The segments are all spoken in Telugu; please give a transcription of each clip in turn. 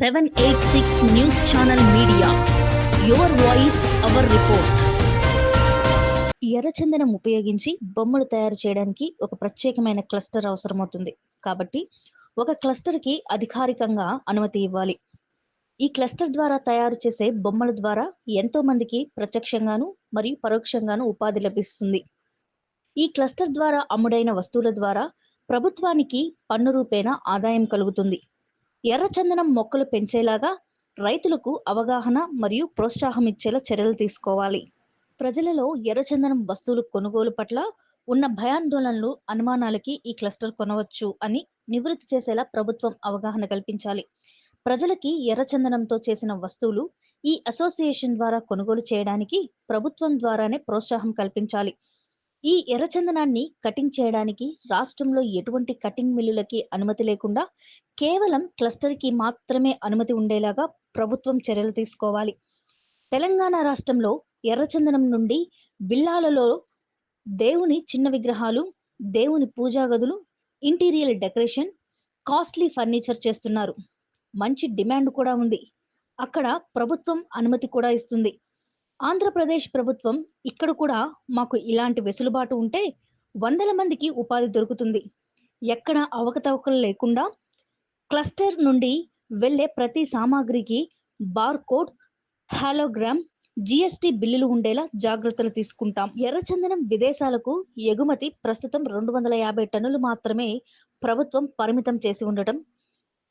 Seven eight six news channel media your voice our report ఎర్రచందనం ఉపయోగించి బొమ్మలు తయారు చేయడానికి ఒక ప్రత్యేకమైన క్లస్టర్ అవసరమవుతుంది. కాబట్టి ఒక క్లస్టర్కి అధికారికంగా అనుమతి ఇవ్వాలి. ఈ క్లస్టర్ ద్వారా తయారు చేసే బొమ్మల ద్వారా ఎంతో మందికి ప్రత్యక్షంగాను మరియు పరోక్షంగాను ఉపాధి లభిస్తుంది. ఈ క్లస్టర్ ద్వారా అమ్ముడైన వస్తువుల ద్వారా ప్రభుత్వానికి పన్ను రూపేణ ఆదాయం కలుగుతుంది. ఎర్రచందనం మొక్కలు పెంచేలాగా రైతులకు అవగాహన మరియు ప్రోత్సాహం ఇచ్చేలా చర్యలు తీసుకోవాలి. ప్రజలలో ఎర్రచందనం వస్తువులు కొనుగోలు పట్ల ఉన్న భయాందోళనలు అనుమానాలకి ఈ క్లస్టర్ కొనవచ్చు అని నివృత్తి చేసేలా ప్రభుత్వం అవగాహన కల్పించాలి. ప్రజలకి ఎర్రచందనంతో చేసిన వస్తువులు ఈ అసోసియేషన్ ద్వారా కొనుగోలు చేయడానికి ప్రభుత్వం ద్వారానే ప్రోత్సాహం కల్పించాలి. ఈ ఎర్రచందనాన్ని కటింగ్ చేయడానికి రాష్ట్రంలో ఎటువంటి కటింగ్ మిల్లులకి అనుమతి లేకుండా కేవలం క్లస్టర్కి మాత్రమే అనుమతి ఉండేలాగా ప్రభుత్వం చర్యలు తీసుకోవాలి. తెలంగాణ రాష్ట్రంలో ఎర్రచందనం నుండి విల్లాలలో దేవుని చిన్న విగ్రహాలు దేవుని పూజా గదులు ఇంటీరియర్ డెకరేషన్ కాస్ట్లీ ఫర్నిచర్ చేస్తున్నారు. మంచి డిమాండ్ కూడా ఉంది. అక్కడ ప్రభుత్వం అనుమతి కూడా ఇస్తుంది. ఆంధ్రప్రదేశ్ ప్రభుత్వం ఇక్కడ కూడా మాకు ఇలాంటి వెసులుబాటు ఉంటే వందల మందికి ఉపాధి దొరుకుతుంది. ఎక్కడ అవకతవకలు లేకుండా క్లస్టర్ నుండి వెళ్ళే ప్రతి సామాగ్రికి బార్ కోడ్ హాలోగ్రామ్ జిఎస్టి బిల్లులు ఉండేలా జాగ్రత్తలు తీసుకుంటాం. ఎర్రచందనం విదేశాలకు ఎగుమతి ప్రస్తుతం రెండు వందల యాభై టన్నులు మాత్రమే ప్రభుత్వం పరిమితం చేసి ఉండటం.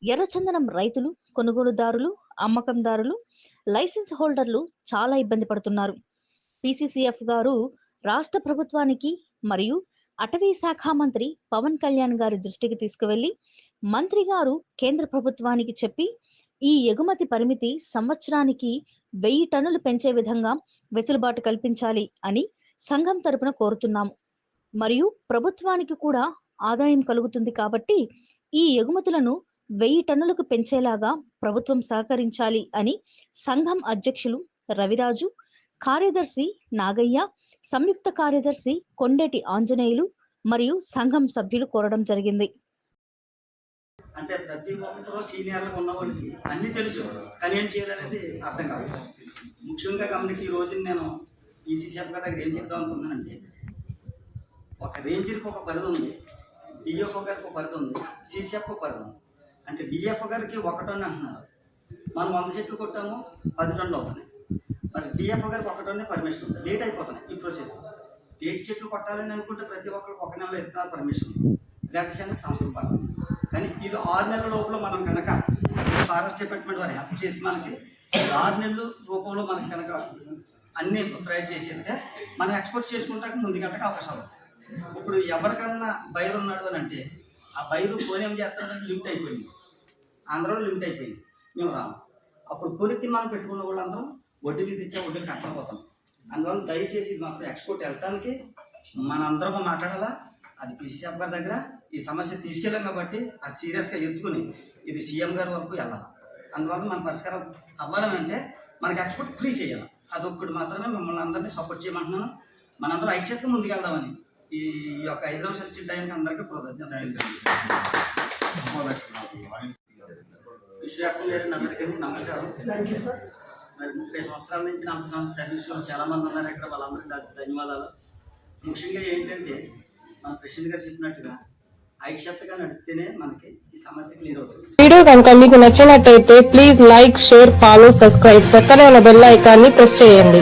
ఎర్రచందనం రైతులు కొనుగోలుదారులు అమ్మకందారులు లైసెన్స్ హోల్డర్లు చాలా ఇబ్బంది పడుతున్నారు. పిసిసిఎఫ్ గారు రాష్ట్ర ప్రభుత్వానికి మరియు అటవీ శాఖ మంత్రి పవన్ కళ్యాణ్ గారి దృష్టికి తీసుకువెళ్ళి మంత్రి గారు కేంద్ర ప్రభుత్వానికి చెప్పి ఈ ఎగుమతి పరిమితి సంవత్సరానికి వెయ్యి టన్నులు పెంచే విధంగా వెసులుబాటు కల్పించాలి అని సంఘం తరపున కోరుతున్నాము. మరియు ప్రభుత్వానికి కూడా ఆదాయం కలుగుతుంది కాబట్టి ఈ ఎగుమతులను వెయ్యి టన్నులకు పెంచేలాగా ప్రభుత్వం సహకరించాలి అని సంఘం అధ్యక్షులు రవిరాజు కార్యదర్శి నాగయ్య సంయుక్త కార్యదర్శి కొండటి ఆంజనేయులు మరియు సంఘం సభ్యులు కోరడం జరిగింది. అంటే ప్రతి ఒక్కరూ సీనియర్లకు ఉన్న వాళ్ళకి అన్నీ తెలుసు. కానీ ఏం చేయాలనేది అర్థం కాదు. ముఖ్యంగా గమనికి ఈ రోజు నేను ఈసీ షెఫ్ గారి దగ్గర ఏం చెప్దాం అనుకున్నానంటే ఒక రేంజర్కి ఒక పరిధి ఉంది. డిఎఫ్ఓ గారికి ఒక పరిధి ఉంది. సీసీఎఫ్ ఒక పరిధి ఉంది. అంటే డిఎఫ్ఓ గారికి ఒకటని అంటున్నారు. మనం వంద చెట్లు కొట్టాము పది టన్నులు అవుతున్నాయి. మరి డిఎఫ్ఓ గారికి ఒక పర్మిషన్ ఉంది. లేట్ అయిపోతున్నాయి ఈ ప్రొసెస్ డేట్ చెట్లు కొట్టాలని అనుకుంటే ప్రతి ఒక్కరికి ఒక నెలలో ఇస్తున్నారు పర్మిషన్ గ్రాడ్యుయేషన్కి సంవత్సరం పడుతుంది. కానీ ఇది ఆరు నెలల లోపల మనం కనుక ఫారెస్ట్ డిపార్ట్మెంట్ వారు హెల్ప్ చేసి మనకి ఆరు నెలల రూపంలో మనకి కనుక అన్నీ ప్రొవైడ్ చేసేస్తే మనం ఎక్స్పోర్ట్ చేసుకుంటాక ముందుకంటే అవకాశాలు ఇప్పుడు ఎవరికన్నా బయలు ఉన్నాడు అని అంటే ఆ బైరు ఫోన్ ఏం చేస్తారంటే లిమిట్ అయిపోయింది. ఆంధ్రలో లిమిట్ అయిపోయింది. మేము రాము. అప్పుడు కొలిక్కి మనం పెట్టుకున్న వాళ్ళందరం వడ్డీకి తెచ్చా వడ్డీకి కట్టకపోతాం అందువల్ల దయచేసి మాకు ఎక్స్పోర్ట్ వెళ్ళటానికి మనందరం మాట్లాడాలా? అది పిసిఎఫ్ గారి దగ్గర ఈ సమస్య తీసుకెళ్ళాం కాబట్టి అది సీరియస్గా ఎత్తుకుని ఇది సీఎం గారి వరకు వెళ్ళాలి? అందువల్ల మన పరిష్కారం అవ్వాలని అంటే మనకి ఎక్స్పోర్ట్ ఫ్రీ చేయాలి? అదొక్కటి మాత్రమే మిమ్మల్ని అందరినీ సపోర్ట్ చేయమంటున్నాను. మనందరం ఐక్యతగా ముందుకెళ్దామని. ఈ యొక్క ఐదు నిమిషాలు ఇచ్చిన టైంకి అందరికీ విశ్వవ్యాప్తం గారి అందరికీ నమస్కారం. మరి ముప్పై సంవత్సరాల నుంచి నలభై సంవత్సరాల సర్వీస్లో చాలా మంది ఉన్నారు ఇక్కడ వాళ్ళందరికీ ధన్యవాదాలు. ముఖ్యంగా ఏంటంటే మన ప్రెసిడెంట్ గారు చెప్పినట్టుగా ఐక్యతగా నడిస్తేనే మనకి ఈ సమస్య క్లియర్ అవుతుంది. వీడియో కనుక మీకు నచ్చినట్టయితే please like share follow subscribe పక్కనే ఉన్న బెల్ ఐకాన్ని ప్రెస్ చేయండి.